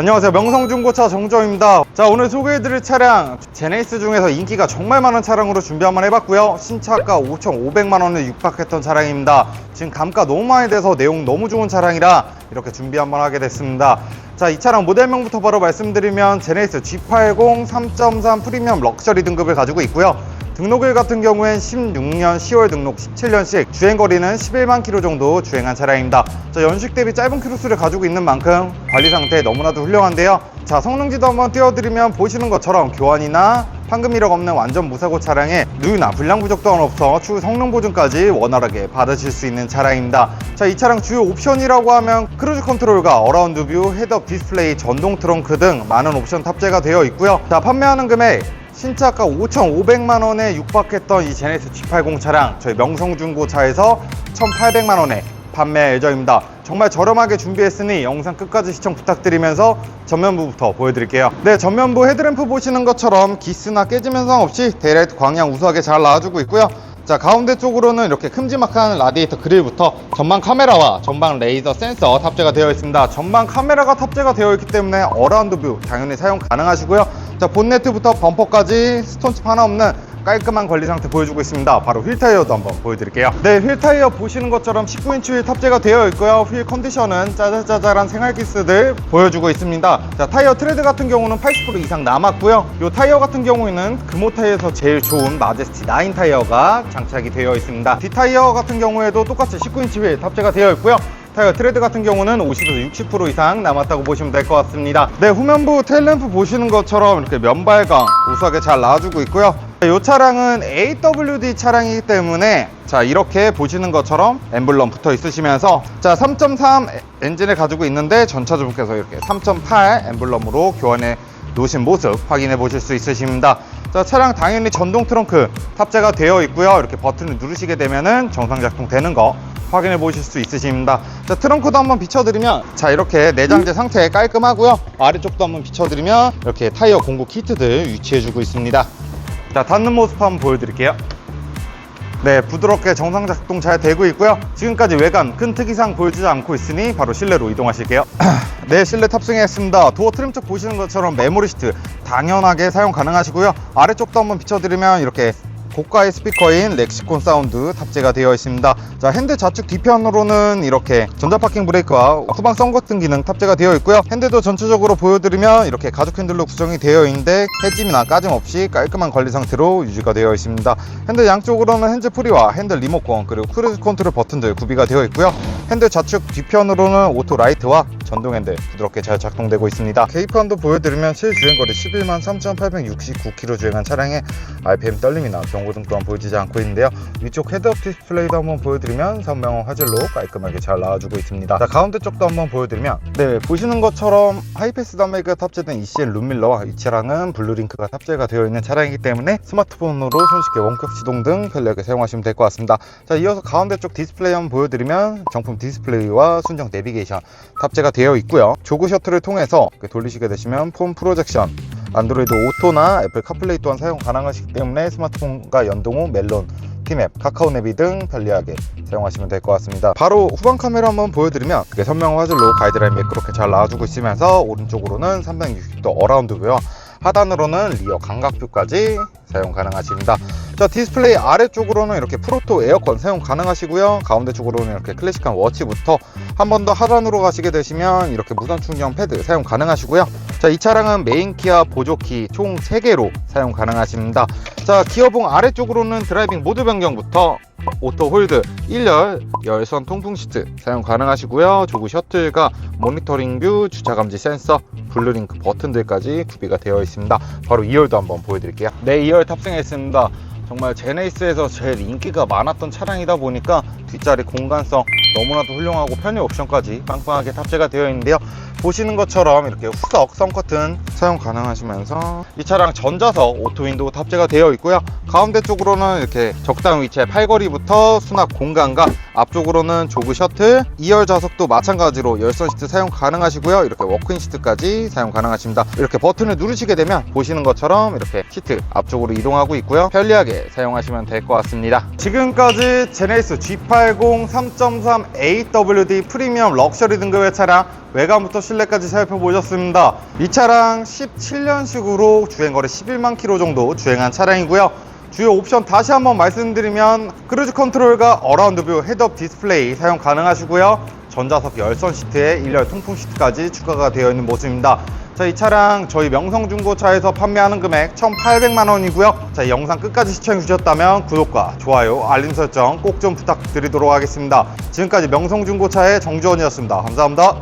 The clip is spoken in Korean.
안녕하세요. 명성중고차 정조입니다. 자 오늘 소개해드릴 차량 제네이스 중에서 인기가 정말 많은 차량으로 준비 한번 해봤고요. 신차가 5,500만원에 육박했던 차량입니다. 지금 감가 너무 많이 돼서 내용 너무 좋은 차량이라 이렇게 준비 한번 하게 됐습니다. 자 이 차량 모델명부터 바로 말씀드리면 제네이스 G80 3.3 프리미엄 럭셔리 등급을 가지고 있고요 등록일 같은 경우엔 16년 10월 등록 17년씩 주행거리는 11만 킬로 정도 주행한 차량입니다. 자, 연식 대비 짧은 킬로수를 가지고 있는 만큼 관리 상태 너무나도 훌륭한데요. 자, 성능지도 한번 띄워드리면 보시는 것처럼 교환이나 판금 이력 없는 완전 무사고 차량에 누유나 불량 부족 또한 없어 추후 성능 보증까지 원활하게 받으실 수 있는 차량입니다. 자, 이 차량 주요 옵션이라고 하면 크루즈 컨트롤과 어라운드 뷰, 헤드업 디스플레이, 전동 트렁크 등 많은 옵션 탑재가 되어 있고요. 자, 판매하는 금액 신차가 5,500만 원에 육박했던 이 제네시스 G80 차량 저희 명성중고차에서 1,800만 원에 판매 예정입니다. 정말 저렴하게 준비했으니 영상 끝까지 시청 부탁드리면서 전면부부터 보여드릴게요. 네, 전면부 헤드램프 보시는 것처럼 기스나 깨짐 현상 없이 데일라이트 광량 우수하게 잘 나와주고 있고요. 자 가운데 쪽으로는 이렇게 큼지막한 라디에이터 그릴부터 전방 카메라와 전방 레이저 센서 탑재가 되어 있습니다 전방 카메라가 탑재가 되어 있기 때문에 어라운드 뷰 당연히 사용 가능하시고요 자 본네트부터 범퍼까지 스톤칩 하나 없는 깔끔한 관리 상태 보여주고 있습니다. 바로 휠 타이어도 한번 보여드릴게요. 네휠 타이어 보시는 것처럼 19인치 휠 탑재가 되어 있고요. 휠 컨디션은 짜잘짜잘한 생활기스들 보여주고 있습니다. 자 타이어 트레드 같은 경우는 80% 이상 남았고요. 이 타이어 같은 경우에는 금호 타이어에서 제일 좋은 마제스티 9 타이어가 장착이 되어 있습니다. 뒷타이어 같은 경우에도 똑같이 19인치 휠 탑재가 되어 있고요 타이어 트레드 같은 경우는 50에서 60% 이상 남았다고 보시면 될 것 같습니다. 네 후면부 테일램프 보시는 것처럼 이렇게 면발광 우수하게 잘 나와주고 있고요. 이 차량은 AWD 차량이기 때문에 자 이렇게 보시는 것처럼 엠블럼 붙어 있으시면서 자 3.3 엔진을 가지고 있는데 전차주분께서 이렇게 3.8 엠블럼으로 교환해 놓으신 모습 확인해 보실 수 있으십니다. 자 차량 당연히 전동 트렁크 탑재가 되어 있고요. 이렇게 버튼을 누르시게 되면은 정상 작동 되는 거 확인해 보실 수 있으십니다. 자 트렁크도 한번 비춰드리면 자 이렇게 내장재 상태 깔끔하고요. 아래쪽도 한번 비춰드리면 이렇게 타이어 공구 키트들 위치해 주고 있습니다. 자 닫는 모습 한번 보여드릴게요. 네 부드럽게 정상 작동 잘 되고 있고요. 지금까지 외관 큰 특이사항 보여주지 않고 있으니 바로 실내로 이동하실게요. 네 실내 탑승했습니다. 도어 트림 쪽 보시는 것처럼 메모리 시트 당연하게 사용 가능하시고요. 아래쪽도 한번 비춰드리면 이렇게 고가의 스피커인 렉시콘 사운드 탑재가 되어 있습니다. 자, 핸드 좌측 뒤편으로는 이렇게 전자파킹 브레이크와 후방 썬거튼 기능 탑재가 되어 있고요. 핸들도 전체적으로 보여드리면 이렇게 가죽 핸들로 구성이 되어 있는데 해짐이나 까짐 없이 깔끔한 관리 상태로 유지가 되어 있습니다. 핸들 양쪽으로는 핸즈 프리와 핸들 리모컨 그리고 크루즈 컨트롤 버튼들 구비가 되어 있고요. 핸들 좌측 뒤편으로는 오토 라이트와 전동 핸들 부드럽게 잘 작동되고 있습니다. 계기판도 보여드리면 실 주행거리 11만 3,869km 주행한 차량에 RPM 떨림이나 경고등 또한 보여지지 않고 있는데요. 위쪽 헤드업 디스플레이도 한번 보여드리면 선명한 화질로 깔끔하게 잘 나와주고 있습니다. 자, 가운데 쪽도 한번 보여드리면 네 보시는 것처럼 하이패스 단말기가 탑재된 ECL 룸밀러와 이 차량은 블루링크가 탑재가 되어 있는 차량이기 때문에 스마트폰으로 손쉽게 원격 지동 등 편리하게 사용하시면 될 것 같습니다. 자 이어서 가운데 쪽 디스플레이 한번 보여드리면 정품 디스플레이와 순정 내비게이션 탑재가 되어 있고요. 조그 셔틀을 통해서 돌리시게 되시면 폰 프로젝션 안드로이드 오토나 애플 카플레이 또한 사용 가능하시기 때문에 스마트폰과 연동 후 멜론, 티맵, 카카오 내비 등 편리하게 사용하시면 될 것 같습니다. 바로 후방 카메라 한번 보여드리면 그게 선명 화질로 가이드라인 매끄럽게 잘 나와주고 있으면서 오른쪽으로는 360도 어라운드고요. 하단으로는 리어 감각뷰까지 사용 가능하십니다. 자 디스플레이 아래쪽으로는 이렇게 프로토 에어컨 사용 가능하시고요. 가운데 쪽으로는 이렇게 클래식한 워치부터 한 번 더 하단으로 가시게 되시면 이렇게 무선 충전 패드 사용 가능하시고요. 자 이 차량은 메인 키와 보조키 총 3개로 사용 가능하십니다. 자 기어봉 아래쪽으로는 드라이빙 모드 변경부터 오토 홀드 1열 열선 통풍 시트 사용 가능하시고요. 조그 셔틀과 모니터링 뷰, 주차 감지 센서, 블루링크 버튼들까지 구비가 되어 있습니다. 바로 2열도 한번 보여드릴게요. 네, 2열 탑승했습니다. 정말 제네이스에서 제일 인기가 많았던 차량이다 보니까 뒷자리 공간성 너무나도 훌륭하고 편의 옵션까지 빵빵하게 탑재가 되어 있는데요. 보시는 것처럼 이렇게 후석 썬커튼 사용 가능하시면서 이 차량 전자석 오토 윈도우 탑재가 되어 있고요. 가운데 쪽으로는 이렇게 적당 위치에 팔걸이부터 수납 공간과 앞쪽으로는 조그 셔틀 2열 좌석도 마찬가지로 열선 시트 사용 가능하시고요. 이렇게 워크인 시트까지 사용 가능하십니다. 이렇게 버튼을 누르시게 되면 보시는 것처럼 이렇게 시트 앞쪽으로 이동하고 있고요. 편리하게 사용하시면 될 것 같습니다. 지금까지 제네이스 G80 3.3 2023 AWD 프리미엄 럭셔리 등급의 차량 외관부터 실내까지 살펴보셨습니다. 이 차량 17년식으로 주행거리 11만 킬로 정도 주행한 차량이고요. 주요 옵션 다시 한번 말씀드리면 크루즈 컨트롤과 어라운드 뷰 헤드업 디스플레이 사용 가능하시고요. 전자석 열선 시트에 1열 통풍 시트까지 추가가 되어 있는 모습입니다. 자, 이 차량 저희 명성중고차에서 판매하는 금액 1,800만 원이고요. 자, 이 영상 끝까지 시청해 주셨다면 구독과 좋아요, 알림 설정 꼭 좀 부탁드리도록 하겠습니다. 지금까지 명성중고차의 정주원이었습니다. 감사합니다.